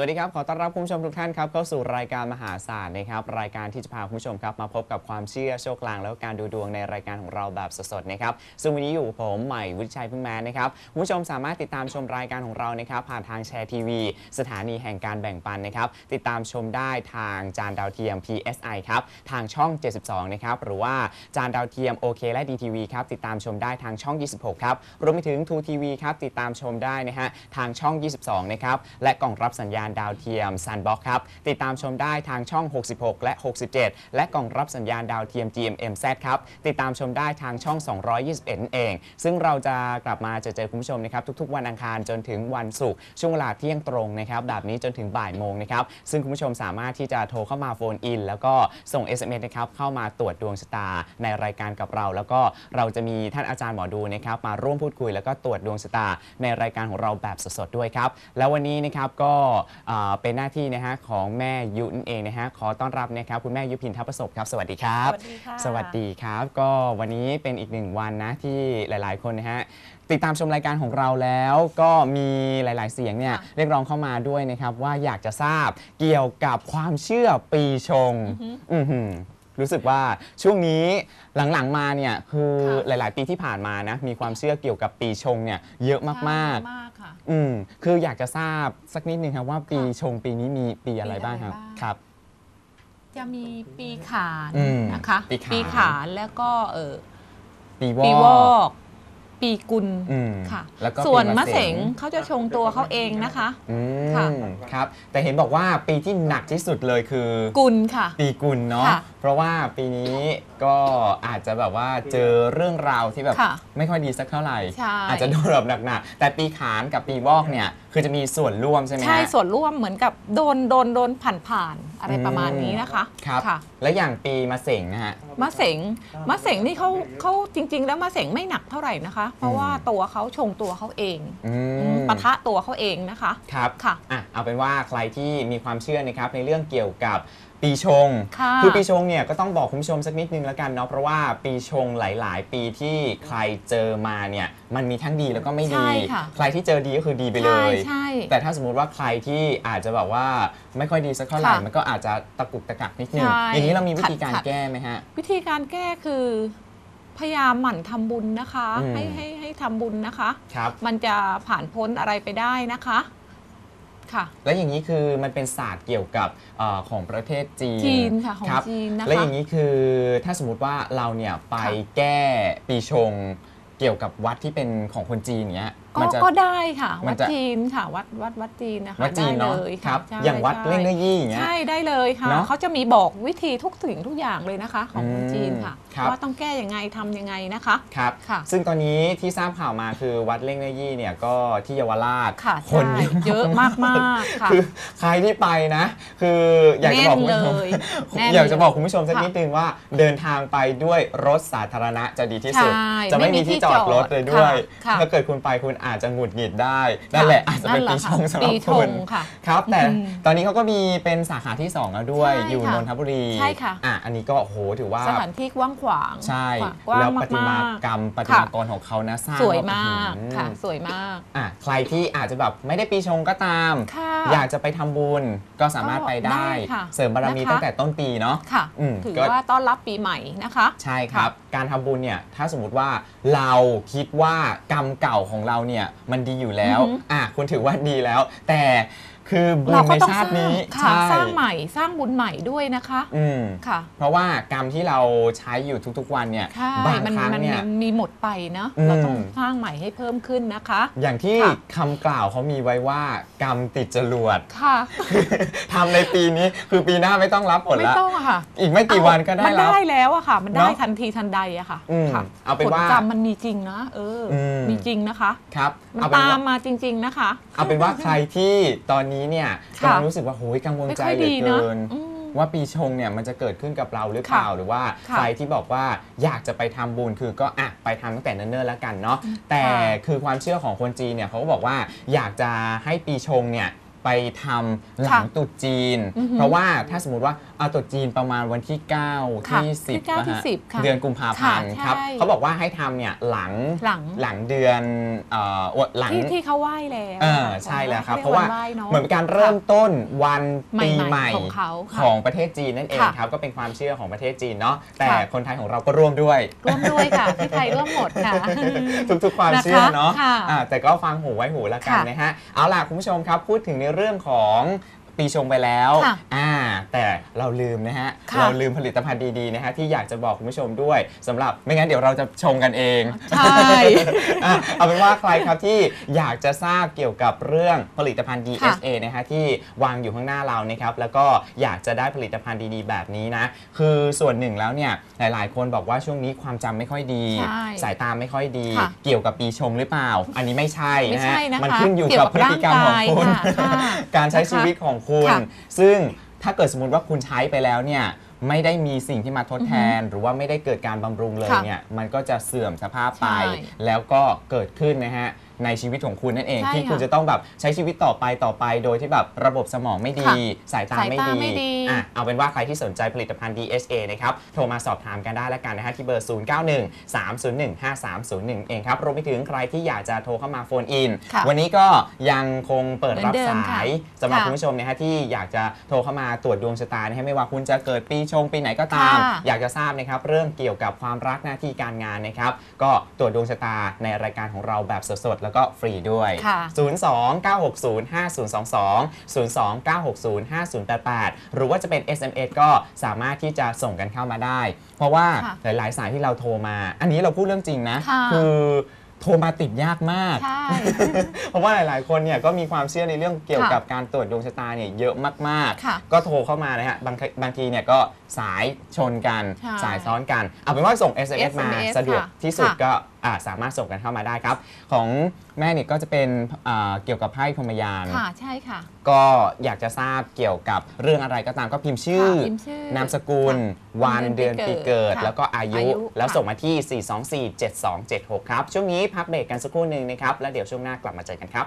วัสดีครับ ขอต้อนรับคุณผู้ชมทุกท่านครับเข้าสู่รายการมหาศาสตร์นะครับรายการที่จะพาคุณผู้ชมครับมาพบกับความเชื่อโชคลางแล้วการดูดวงในรายการของเราแบบสดๆนะครับซึ่งวันนี้อยู่ผมใหม่วิชัยพึ่งแมนนะครับคุณผู้ชมสามารถติดตามชมรายการของเรานะครับผ่านทางแชร์ทีวี สถานีแห่งการแบ่งปันนะครับติดตามชมได้ทางจานดาวเทียม PSI ครับทางช่อง 72 นะครับหรือว่าจานดาวเทียม OK และ DTV ครับติดตามชมได้ทางช่อง 26 ครับรวมไปถึง2 TV ครับติดตามชมได้นะฮะทางช่อง 22 นะครับและกล่องรับสัญญาณดาวเทียม Sunbox ครับ ติดตามชมได้ทางช่อง 66 และ 67 และกล่องรับสัญญาณดาวเทียม GMMZ ครับ ติดตามชมได้ทางช่อง 221นั่นเอง ซึ่งเราจะกลับมาเจอเจอคุณผู้ชมนะครับทุกๆ วันอังคารจนถึงวันศุกร์ช่วงเวลาเที่ยงตรงนะครับแบบนี้จนถึงบ่ายโมงนะครับซึ่งคุณผู้ชมสามารถที่จะโทรเข้ามาโฟนอิน แล้วก็ส่ง SMS นะครับเข้ามาตรวจดวงชะตาในรายการกับเรา แล้วก็เราจะมีท่านอาจารย์หมอดูนะครับมาร่วมพูดคุยแล้วก็ตรวจดวงชะตาในรายการของเราแบบสดๆด้วยครับแล้ววันนี้นะครับก็เป็นหน้าที่นะฮะของแม่ยุนั่นเองนะฮะขอต้อนรับนะครับคุณแม่ยุพินทัพประสบครับ สวัสดีครับ สวัสดีค่ะ สวัสดีครับ ก็วันนี้เป็นอีกหนึ่งวันนะที่หลาย ๆ คนนะฮะติดตามชมรายการของเราแล้วก็มีหลาย ๆ เสียงเนี่ยค่ะเรียกร้องเข้ามาด้วยนะครับว่าอยากจะทราบเกี่ยวกับความเชื่อปีชงอือหือ รู้สึกว่าช่วงนี้หลังๆมาเนี่ยคือค่ะหลาย ๆ ปีที่ผ่านมานะมีความเชื่อเกี่ยวกับปีชงเนี่ยเยอะมากใช่มากค่ะๆ อืมคืออยากจะทราบสักนิดนึงครับว่าปีชงปีนี้มีปีอะไรบ้างครับปีอะไรบ้างครับ จะมีปีขานอืมนะคะปีขานขานแล้วก็เออปีวปีวออกก ปีกุลอืมค่ะ แล้วก็ส่วนปีมะเสงเขาจะชงตัวเขาเองนะคะ อืค่ะมครับ แต่เห็นบอกว่าปีที่หนักที่สุดเลยคือ กุลค่ะ ปีกุลเนาะ ค่ะเพราะว่าปีนี้ก็อาจจะแบบว่าเจอเรื่องราวที่แบบค่ะไม่ค่อยดีสักเท่าไหร่ ใช่ อาจจะโดนแบบหนักๆ แต่ปีขานกับปีวอกเนี่ย คือจะมีส่วนร่วมใช่ไหมฮะ ใช่ส่วนร่วมเหมือนกับโดนโดนโดนผ่านผ่านๆอะไรประมาณนี้นะคะ ครับค่ะและอย่างปีมะเสงนะฮะ มะเสงมะเสงนี่เขาเขาจริง ๆ แล้วมะเสงไม่หนักเท่าไหร่นะคะ เพราะว่าตัวเขาชงตัวเขาเองอือืมมปะทะตัวเขาเองนะคะ ครับค่ะ อะเอาเป็นว่าใครที่มีความเชื่อนะครับในเรื่องเกี่ยวกับปีชงค่ะอปีชงเนี่ยก็ต้องบอกคุณผู้ชมสักนิดนึงแล้วกันเนาะเพราะว่าปีชงหลาย ๆ ปีที่ใครเจอมาเนี่ยมันมีทั้งดีแล้วก็ไม่ดี ใช่ค่ะใครที่เจอดีก็คือดีไปเลใช่ยใช่แต่ถ้าสมมุติว่าใครที่อาจจะแบบว่าไม่ค่อยดีสักเท่าไหร่ค่ะมันก็อาจจะตะกุกตะกักนิดนึงใช่อย่างนี้เรามีวิธีการขัดๆ แก้ไหมฮะ วิธีการแก้คือพยายามหมั่นทำบุญนะคะ อืม ให้ให้ให้ทำบุญนะคะ ครับ มันจะผ่านพ้นอะไรไปได้นะคะ ค่ะ แล้วอย่างนี้คือมันเป็นศาสตร์เกี่ยวกับเออของประเทศจีนจีนค่ะของรับจีนนะคะแล้วอย่างนี้คือถ้าสมมติว่าเราเนี่ยไปค่ะ แก้ปีชงเกี่ยวกับวัดที่เป็นของคนจีนเนี้ย ก็มันจะ ก็ได้ค่ะ มัวันดจะ จีนค่ะ วัดวัดวัดจีนนะคะวัดจีนเนาะได้เลยครับใช่อย่างวัดใช่เล่งเนื้อยี่อย่างเงี้ย ใช่ได้เลยค่ะเนอะเขาจะมีบอกวิธีทุกสิ่งทุกอย่างเลยนะคะ ของคนจีนค่ะครับ ว่าต้องแก้ยังไงทำยังไงนะคะ ครับ ค่ะซึ่งตอนนี้ที่ทราบข่าวมาคือวัดเล่งเนื้อยี่เนี่ยก็ที่เยาวราชค่ะคนใช่เยอะมากมากๆค่ะคือใครที่ไปนะ คืออยากจะบอกคุณผู้ชมแน่นเลยแน่นอยากจะบอกคุณผู้ชมสักค่ะนิดนึงว่าเดินทางไปด้วยรถสาธารณะจะดีที่สุด ใช่จะไม่ไม่มีมีที่ที่จอดจอดรถเลยด้วยค่ะ ถ้าเกิดคุณไปคุณอาจจะหงุดหงิดได้นั่นแหละอาจจะเป็นปีชงสำหรับปีชคุงณค่ะ ครับ แต่อืมตอนนี้เขาก็มีเป็นสาขาที่2แล้วด้วยใช่อยู่ค่ะนนทบุรีใช่ค่ะ อะอันนี้ก็โอ้โหถือว่า สถานที่กว้างขวางใช่ กว้างแล้วมาปฏิมากๆกรรมปฏิค่ะมากรของเขานะสร้างสวยแบบมากอื้อหือค่ะ สวยมาก อะใครที่อาจจะแบบไม่ได้ปีชงก็ตาม ค่ะอยากจะไปทำบุญก็สามารถไปได้ ได้ค่ะเสริมบารมีนะคะ ตั้งแต่ต้นปีเนาะ ค่ะ อืมถือก็ ว่าต้อนรับปีใหม่นะคะ ใช่ครับ การทำบุญเนี่ยถ้าสมมติว่าเราคิดว่ากรรมเก่าของเราเนี่ยมันดีอยู่แล้วอือฮึอะคุณถือว่าดีแล้ว แต่ คือบุญเราก็ในต้องชาสติร้างนี้ค่ะใช่สร้างใหม่สร้างบุญใหม่ด้วยนะคะอืมค่ะ เพราะว่ากรรมที่เราใช้อยู่ทุกๆวันเนี่ย ใช่บางมันครั้งมันเนี่ย มันมีหมดไปนะ อืม เราต้องสร้างใหม่ให้เพิ่มขึ้นนะคะ อย่างที่ค่ะ คำกล่าวเขามีไว้ว่ากรรมติดจรวด ค่ะ ทำในปีนี้คือปีหน้าไม่ต้องรับผลไม่ละ ต้องอะค่ะอีกไม่กี่วันก็ได้มันรับ ได้แล้วอะค่ะ มันได้เนอะทันทีทันใดอะค่ะอืมค่ะเอาเป็นว่าผลกรรมมันมีจริงนะเอออม มีจริงนะคะ ครับมันเอาเป็นตาว่ามมาจริงๆนะคะ เอาเป็นว่าใครที่ตอนนี้เนี่ยค่ะกำลังรู้สึกว่าโหยกังวลไม่ใจค่อยเหลืดีอนะเกินอืมว่าปีชงเนี่ยมันจะเกิดขึ้นกับเราหรือเปล่าค่ะหรือว่าค่ะใครที่บอกว่าอยากจะไปทำบุญคือก็อะไปทำตั้งแต่เนิ่นๆแล้วกันเนาะแต่ค่ะคือความเชื่อของคนจีนเนี่ยเขาก็บอกว่าอยากจะให้ปีชงเนี่ยไปไปทำหลังค่ะตรุษจีนอือหือเพราะว่าถ้าสมมติว่า เอาตรุษจีนประมาณวันที่ 9 ค่ะที่ ที่10เก้านะที่ฮะสิบค่ะเดือนกุมภาพันธ์ค่ะครับ ใช่ เขาบอกว่าให้ทำเนี่ยหลังหลังหลังเดือนเอ่อวันหลัง ที่ที่เขาไหว้แล้วเออใช่แล้วครับขเพราะว่าไหว้เนอะเหมือนเป็นการเริ่มต้นวันปีใหใหม่ม่ๆของเขาค่ะ ของประเทศจีนนั่นเองค่ะครับ ก็เป็นความเชื่อของประเทศจีนเนาะแต่ค่ะ คนไทยของเราก็ร่วมด้วย ร่วมด้วยค่ะที่ไทยร่วมหมดค่ะ ทุกๆความเชื่อเนาะค่ะอ่าแต่ก็ฟังหูไว้หูแล้วกันค่ะนะฮะ เอาล่ะ คุณผู้ชมครับ พูดถึงในเรื่องของ ปีชงไปแล้วค่ะอ่าแต่เราลืมนะฮะ ค่ะ เราลืมผลิตภัณฑ์ดีๆนะฮะที่อยากจะบอกคุณผู้ชมด้วยสำหรับไม่งั้นเดี๋ยวเราจะชงกันเอง ใช่ อะเอาเป็นว่าใครครับที่อยากจะทราบเกี่ยวกับเรื่องผลิตภัณฑ์ค่ะ DSA นะฮะที่วางอยู่ข้างหน้าเรานะครับแล้วก็อยากจะได้ผลิตภัณฑ์ดีๆ แบบนี้นะ คือส่วนหนึ่งแล้วเนี่ยหลายๆ คนบอกว่าช่วงนี้ความจำไม่ค่อยดี ใช่สายตาไม่ค่อยดี ค่ะเกี่ยวกับปีชงหรือเปล่า อันนี้ไม่ใช่ไม่นะใช่ฮะนะคะมันขึ้นอยู่เกี่ยกับวกับพฤติกรรมของคุณร่างกายค่ะค่ะ การใช้นะคะชีวิตของคุณ ค่ะ ซึ่งถ้าเกิดสมมติว่าคุณใช้ไปแล้วเนี่ยไม่ได้มีสิ่งที่มาทดแทน หรือว่าไม่ได้เกิดการบำรุงเลยค่ะเนี่ยมันก็จะเสื่อมสภาพไป ใช่แล้วก็เกิดขึ้นนะฮะในชีวิตของคุณนั่นเอง ใช่ที่คุณค่ะจะต้องแบบใช้ชีวิตต่อไปต่อไป โดยที่แบบระบบสมองไม่ดี ค่ะสายตาสายไม่ตาดีไม่ดีอะ เอาเป็นว่าใครที่สนใจผลิตภัณฑ์ DSA นะครับ โทรมาสอบถามกันได้แล้วกันนะฮะที่เบอร์ 091 301 5301 เองครับ รวมไปถึงใครที่อยากจะโทรเข้ามาโฟนอิน ค่ะวันนี้ก็ยังคงเปิดรับเหมือนเดิมสายค่ะสำหรับค่ะคุณผู้ชมนะฮะที่อยากจะโทรเข้ามาตรวจดวงชะตานะฮะไม่ว่าคุณจะเกิดปีชงปีไหนก็ตาม ค่ะ อยากจะทราบนะครับเรื่องเกี่ยวกับความรักหน้าที่การงานนะครับ ก็ตรวจดวงชะตาในรายการของเราแบบสดๆแล้วก็ฟรีด้วย ค่ะ 02 960 5022 02 960 5088 หรือว่าจะเป็น SMS ก็สามารถที่จะส่งกันเข้ามาได้ เพราะว่าค่ะหลายๆ สายที่เราโทรมา อันนี้เราพูดเรื่องจริงนะค่ะคือโทรมาติดยากมากใช่เพราะว่าหลาย ๆ คนเนี่ยก็มีความเชื่อในเรื่องเกี่ยวค่ะกับการตรวจดวงชะตาเนี่ยเยอะมากค่ะๆก็โทรเข้ามานะฮะบางทีบางทีเนี่ยก็ สายชนกัน ใช่สายซ้อนกัน เอาเป็นว่าส่ง SMS มา SMS สะดวกค่ะที่สุดค่ะ ก็อ่าสามารถส่งกันเข้ามาได้ครับ ของแม่เนี่ยก็จะเป็นอ่าเกี่ยวกับไพ่พรหมยาน ค่ะใช่ค่ะ ก็อยากจะทราบเกี่ยวกับเรื่องอะไรก็ตามก็พิมพ์ชื่อ ค่ะพิมพ์ชื่อนามสกุล ค่ะวันเดืเดืออนนปีปีเกิเกิดดค่ะแล้วก็อายุ อายุแล้วค่ะ ส่งมาที่ 4247276 ครับ ช่วงนี้พักเบรกกันสักครู่หนึ่งนะครับ แล้วเดี๋ยวช่วงหน้ากลับมาเจอกันครับ